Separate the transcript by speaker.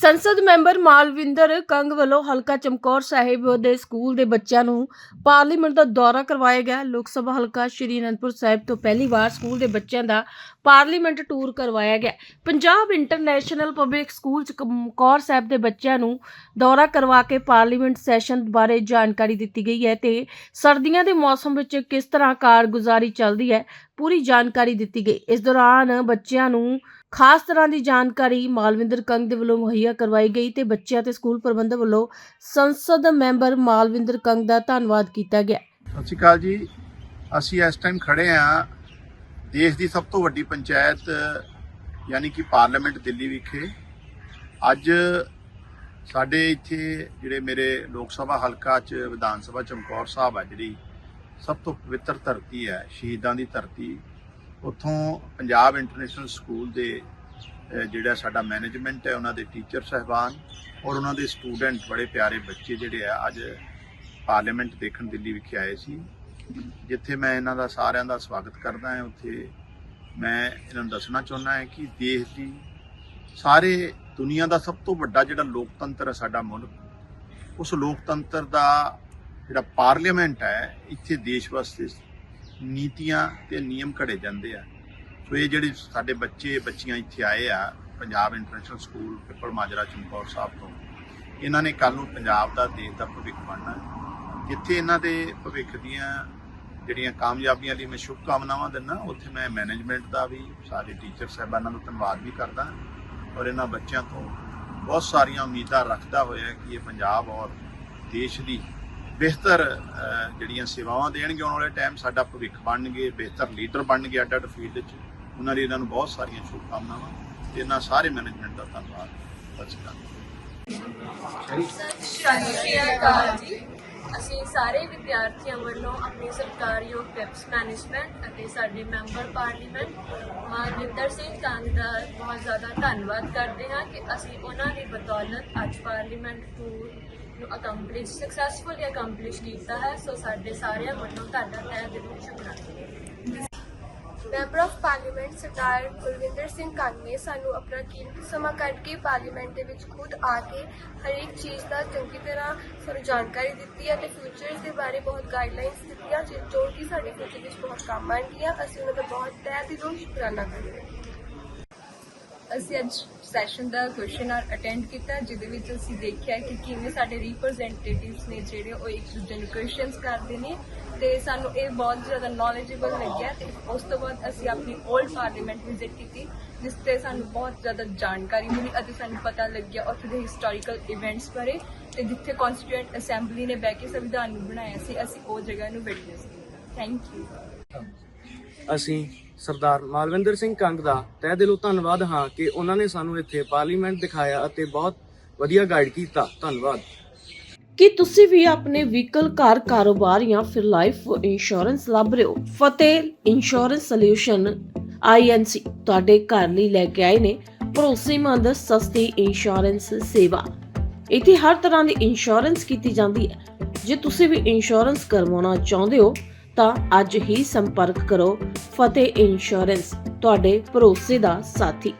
Speaker 1: ਸੰਸਦ ਮੈਂਬਰ ਮਾਲਵਿੰਦਰ ਕੰਗ ਵੱਲੋਂ ਹਲਕਾ ਚਮਕੌਰ ਸਾਹਿਬ ਦੇ ਸਕੂਲ ਦੇ ਬੱਚਿਆਂ ਨੂੰ ਪਾਰਲੀਮੈਂਟ ਦਾ ਦੌਰਾ ਕਰਵਾਇਆ ਗਿਆ। ਲੋਕ ਸਭਾ ਹਲਕਾ ਸ਼੍ਰੀ ਅਨੰਦਪੁਰ ਸਾਹਿਬ ਤੋਂ ਪਹਿਲੀ ਵਾਰ ਸਕੂਲ ਦੇ ਬੱਚਿਆਂ ਦਾ ਪਾਰਲੀਮੈਂਟ ਟੂਰ ਕਰਵਾਇਆ ਗਿਆ। Punjab international public school Chamkaur Sahib ਦੇ ਬੱਚਿਆਂ ਨੂੰ ਦੌਰਾ ਕਰਵਾ ਕੇ ਪਾਰਲੀਮੈਂਟ ਸੈਸ਼ਨ ਬਾਰੇ ਜਾਣਕਾਰੀ ਦਿੱਤੀ ਗਈ ਹੈ ਤੇ ਸਰਦੀਆਂ ਦੇ ਮੌਸਮ ਵਿੱਚ ਕਿਸ ਤਰ੍ਹਾਂ ਕਾਰਗੁਜ਼ਾਰੀ ਚੱਲਦੀ ਹੈ ਪੂਰੀ ਜਾਣਕਾਰੀ ਦਿੱਤੀ ਗਈ। ਇਸ ਦੌਰਾਨ ਬੱਚਿਆਂ ਨੂੰ ਖਾਸ ਤਰ੍ਹਾਂ ਦੀ ਜਾਣਕਾਰੀ ਮਾਲਵਿੰਦਰ ਕੰਗ ਦੇ ਵੱਲੋਂ ਮੁਹੱਈਆ ਕਰਵਾਈ ਗਈ ਤੇ ਬੱਚਿਆਂ ਤੇ ਸਕੂਲ ਪ੍ਰਬੰਧ ਵੱਲੋਂ ਸੰਸਦ ਮੈਂਬਰ ਮਾਲਵਿੰਦਰ ਕੰਗ ਦਾ ਧੰਨਵਾਦ ਕੀਤਾ ਗਿਆ।
Speaker 2: ਸਤਿ ਸ਼੍ਰੀ ਅਕਾਲ ਜੀ। ਅਸੀਂ ਇਸ ਟਾਈਮ ਖੜੇ ਆ ਦੇਸ਼ ਦੀ ਸਭ ਤੋਂ ਵੱਡੀ ਪੰਚਾਇਤ, ਯਾਨੀ ਕਿ ਪਾਰਲੀਮੈਂਟ ਦਿੱਲੀ ਵਿਖੇ। ਅੱਜ ਸਾਡੇ ਇੱਥੇ ਜਿਹੜੇ ਮੇਰੇ ਲੋਕ ਸਭਾ ਹਲਕਾ ਚ ਵਿਧਾਨ ਸਭਾ ਚਮਕੌਰ ਸਾਹਿਬ ਆ, ਜਿਹੜੀ ਸਭ ਤੋਂ ਪਵਿੱਤਰ ਧਰਤੀ ਹੈ, ਸ਼ਹੀਦਾਂ ਦੀ ਧਰਤੀ। ਉੱਥੋਂ ਪੰਜਾਬ ਇੰਟਰਨੈਸ਼ਨਲ ਸਕੂਲ ਦੇ ਜਿਹੜਾ ਸਾਡਾ ਮੈਨੇਜਮੈਂਟ ਹੈ, ਉਹਨਾਂ ਦੇ ਟੀਚਰ ਸਹਿਬਾਨ ਔਰ ਉਹਨਾਂ ਦੇ ਸਟੂਡੈਂਟ, ਬੜੇ ਪਿਆਰੇ ਬੱਚੇ ਜਿਹੜੇ ਆ, ਅੱਜ ਪਾਰਲੀਮੈਂਟ ਦੇਖਣ ਦਿੱਲੀ ਵਿਖੇ ਆਏ ਸੀ। ਜਿੱਥੇ ਮੈਂ ਇਹਨਾਂ ਦਾ ਸਾਰਿਆਂ ਦਾ ਸਵਾਗਤ ਕਰਦਾ ਹਾਂ, ਉੱਥੇ ਮੈਂ ਇਹਨਾਂ ਨੂੰ ਦੱਸਣਾ ਚਾਹੁੰਦਾ ਹਾਂ ਕਿ ਦੇਸ਼ ਦੀ ਸਾਰੇ ਦੁਨੀਆ ਦਾ ਸਭ ਤੋਂ ਵੱਡਾ ਜਿਹੜਾ ਲੋਕਤੰਤਰ ਹੈ, ਸਾਡਾ ਮੁਲਕ, ਉਸ ਲੋਕਤੰਤਰ ਦਾ ਜਿਹੜਾ ਪਾਰਲੀਮੈਂਟ ਹੈ, ਇੱਥੇ ਦੇਸ਼ ਵਾਸਤੇ ਨੀਤੀਆਂ ਤੇ ਨਿਯਮ ਘੜੇ ਜਾਂਦੇ ਆ। ਸੋ ਇਹ ਜਿਹੜੇ ਸਾਡੇ ਬੱਚੇ, ਬੱਚੀਆਂ ਇੱਥੇ ਆਏ ਆ, ਪੰਜਾਬ ਇੰਟਰਨੈਸ਼ਨਲ ਸਕੂਲ ਪਿੱਪਲ ਮਾਜਰਾ, ਚਮਕੌਰ ਸਾਹਿਬ ਤੋਂ, ਇਹਨਾਂ ਨੇ ਕੱਲ ਨੂੰ ਪੰਜਾਬ ਦਾ, ਦੇਸ਼ ਦਾ ਭਵਿੱਖ ਬਣਨਾ ਜਿੱਥੇ ਇਹਨਾਂ ਦੇ ਭਵਿੱਖ ਦੀਆਂ ਜਿਹੜੀਆਂ ਕਾਮਯਾਬੀਆਂ ਲਈ ਮੈਂ ਸ਼ੁਭ ਕਾਮਨਾਵਾਂ ਦਿੰਦਾ, ਉੱਥੇ ਮੈਂ ਮੈਨੇਜਮੈਂਟ ਦਾ ਵੀ, ਸਾਰੇ ਟੀਚਰ ਸਾਹਿਬਾਨਾਂ ਦਾ ਧੰਨਵਾਦ ਵੀ ਕਰਦਾ। ਔਰ ਇਹਨਾਂ ਬੱਚਿਆਂ ਤੋਂ ਬਹੁਤ ਸਾਰੀਆਂ ਉਮੀਦਾਂ ਰੱਖਦਾ ਹੋਇਆ ਕਿ ਇਹ ਪੰਜਾਬ ਔਰ ਦੇਸ਼ ਦੀ ਬਿਹਤਰ ਜਿਹੜੀਆਂ ਸੇਵਾਵਾਂ ਦੇਣਗੇ, ਆਉਣ ਵਾਲੇ ਟਾਈਮ ਸਾਡਾ ਭਵਿੱਖ ਬਣਨਗੇ, ਬਿਹਤਰ ਲੀਡਰ ਬਣਨਗੇ ਅੱਡ ਅੱਡ ਫੀਲਡ 'ਚ ਉਹਨਾਂ ਲਈ ਇਹਨਾਂ ਨੂੰ ਬਹੁਤ ਸਾਰੀਆਂ ਸ਼ੁਭ ਤੇ ਇਹਨਾਂ ਸਾਰੇ ਮੈਨੇਜਮੈਂਟ ਦਾ ਧੰਨਵਾਦ। ਸਤਿ ਸ਼੍ਰੀ ਅਕਾਲ।
Speaker 3: ਜੀ। ਅਸੀਂ ਸਾਰੇ ਵਿਦਿਆਰਥੀਆਂ ਵੱਲੋਂ ਆਪਣੇ ਸਰਕਾਰਯੋਗ ਪੈਪਸ ਮੈਨੇਜਮੈਂਟ ਅਤੇ ਸਾਡੇ ਮੈਂਬਰ ਪਾਰਲੀਮੈਂਟ ਮਨਿੰਦਰ ਸਿੰਘ ਕੰਗ ਦਾ ਬਹੁਤ ਜ਼ਿਆਦਾ ਧੰਨਵਾਦ ਕਰਦੇ ਹਾਂ ਕਿ ਅਸੀਂ ਉਹਨਾਂ ਦੀ ਬਦੌਲਤ ਅੱਜ ਪਾਰਲੀਮੈਂਟ ਟੂਰ ਨੂੰ ਅਕੰਪਲਿਸ਼ ਸਕਸੈਸਫੁਲੀ ਅਕੰਪਲਿਸ਼ ਕੀਤਾ ਹੈ, ਸੋ ਸਾਡੇ ਸਾਰਿਆਂ ਵੱਲੋਂ ਤੁਹਾਡਾ ਤਹਿ ਦਿਲੋਂ ਸ਼ੁਕਰਾਨਾ।
Speaker 4: Member of parliament Sardar Kulwinder Singh Kang ਨੇ ਸਾਨੂੰ ਆਪਣਾ ਕੀਮਤੀ ਸਮਾਂ ਕੱਢ ਕੇ ਪਾਰਲੀਮੈਂਟ ਦੇ ਵਿੱਚ ਖੁਦ ਆ ਕੇ ਹਰੇਕ ਚੀਜ਼ ਦਾ ਚੰਗੀ ਤਰ੍ਹਾਂ ਸਾਨੂੰ ਜਾਣਕਾਰੀ ਦਿੱਤੀ ਹੈ ਤੇ ਫਿਊਚਰਸ ਦੇ ਬਾਰੇ ਬਹੁਤ ਗਾਈਡਲਾਈਨਸ ਦਿੱਤੀਆਂ, ਜੋ ਕਿ ਸਾਡੇ ਫਿਊਚਰ ਵਿੱਚ ਬਹੁਤ ਕੰਮ ਆਉਣਗੀਆਂ। ਅਸੀਂ ਉਹਨਾਂ ਦਾ ਬਹੁਤ ਤਹਿ ਦਿਲੋਂ ਸ਼ੁਕਰਾਨਾ ਕਰਦੇ ਹਾਂ।
Speaker 3: ਅਸੀਂ ਅੱਜ ਸੈਸ਼ਨ ਦਾ ਕੁਐਸਚਨ ਆਰ ਅਟੈਂਡ ਕੀਤਾ, ਜਿਹਦੇ ਵਿੱਚ ਅਸੀਂ ਦੇਖਿਆ ਕਿ ਕਿਵੇਂ ਸਾਡੇ ਰਿਪਰੈਜ਼ੈਂਟੇਟਿਵਸ ਨੇ ਜਿਹੜੇ ਉਹ ਇੱਕ ਦੂਜੇ ਨੂੰ ਕੁਐਸਚਨਸ ਕਰਦੇ ਨੇ ਤੇ ਸਾਨੂੰ ਇਹ ਬਹੁਤ ਜ਼ਿਆਦਾ ਨੌਲੇਜੇਬਲ ਲੱਗਿਆ ਤੇ ਉਸ ਤੋਂ ਬਾਅਦ ਅਸੀਂ ਆਪਣੀ 올ਡ ਪਾਰਲੀਮੈਂਟ ਵਿਜ਼ਿਟ ਕੀਤੀ, ਜਿਸ ਤੇ ਸਾਨੂੰ ਬਹੁਤ ਜ਼ਿਆਦਾ ਜਾਣਕਾਰੀ ਮਿਲੀ ਅਤੇ ਸਾਨੂੰ ਪਤਾ ਲੱਗਿਆ ਉੱਥੇ ਦੇ ਹਿਸਟੋਰੀਕਲ ਇਵੈਂਟਸ ਬਾਰੇ ਤੇ ਜਿੱਥੇ ਕਨਸਟੀਟਿਊਐਂਟ ਅਸੈਂਬਲੀ ਨੇ ਬਹਿ ਕੇ ਸੰਵਿਧਾਨ ਨੂੰ ਬਣਾਇਆ ਸੀ, ਅਸੀਂ ਉਹ ਜਗ੍ਹਾ ਨੂੰ ਵਿਟਨੈਸ ਕੀਤਾ। ਥੈਂਕ ਯੂ
Speaker 5: ਅਸੀਂ ਸਰਦਾਰ ਮਾਲਵਿੰਦਰ ਸਿੰਘ ਕੰਗ ਦਾ ਤਹਿ ਦਿਲੋਂ ਧੰਨਵਾਦ ਹਾਂ ਕਿ ਉਹਨਾਂ ਨੇ ਸਾਨੂੰ ਇੱਥੇ ਪਾਰਲੀਮੈਂਟ ਦਿਖਾਇਆ ਅਤੇ ਬਹੁਤ ਵਧੀਆ ਗਾਈਡ ਕੀਤਾ। ਧੰਨਵਾਦ।
Speaker 1: ਕੀ ਤੁਸੀਂ ਵੀ ਆਪਣੇ ਵਹੀਕਲ, ਕਾਰ, ਕਾਰੋਬਾਰ ਜਾਂ ਫਿਰ ਲਾਈਫ ਇੰਸ਼ੋਰੈਂਸ ਲੱਭ ਰਹੇ ਹੋ? ਫਤਿਹ ਇੰਸ਼ੋਰੈਂਸ ਸੋਲਿਊਸ਼ਨ ਆਈਐਨਸੀ ਤੁਹਾਡੇ ਘਰ ਲਈ ਲੈ ਕੇ ਆਏ ਨੇ ਭਰੋਸੇਮੰਦ, ਸਸਤੀ ਇੰਸ਼ੋਰੈਂਸ ਸੇਵਾ। ਇੱਥੇ ਹਰ ਤਰ੍ਹਾਂ ਦੀ ਇੰਸ਼ੋਰੈਂਸ ਕੀਤੀ ਜਾਂਦੀ ਹੈ। ਜੇ ਤੁਸੀਂ ਵੀ ਇੰਸ਼ੋਰੈਂਸ ਕਰਵਾਉਣਾ ਚਾਹੁੰਦੇ ਹੋ ਤਾਂ ਅੱਜ ਹੀ ਸੰਪਰਕ ਕਰੋ ਫਤਿਹ ਇੰਸ਼ੋਰੈਂਸ ਤੁਹਾਡੇ ਭਰੋਸੇ ਦਾ ਸਾਥੀ।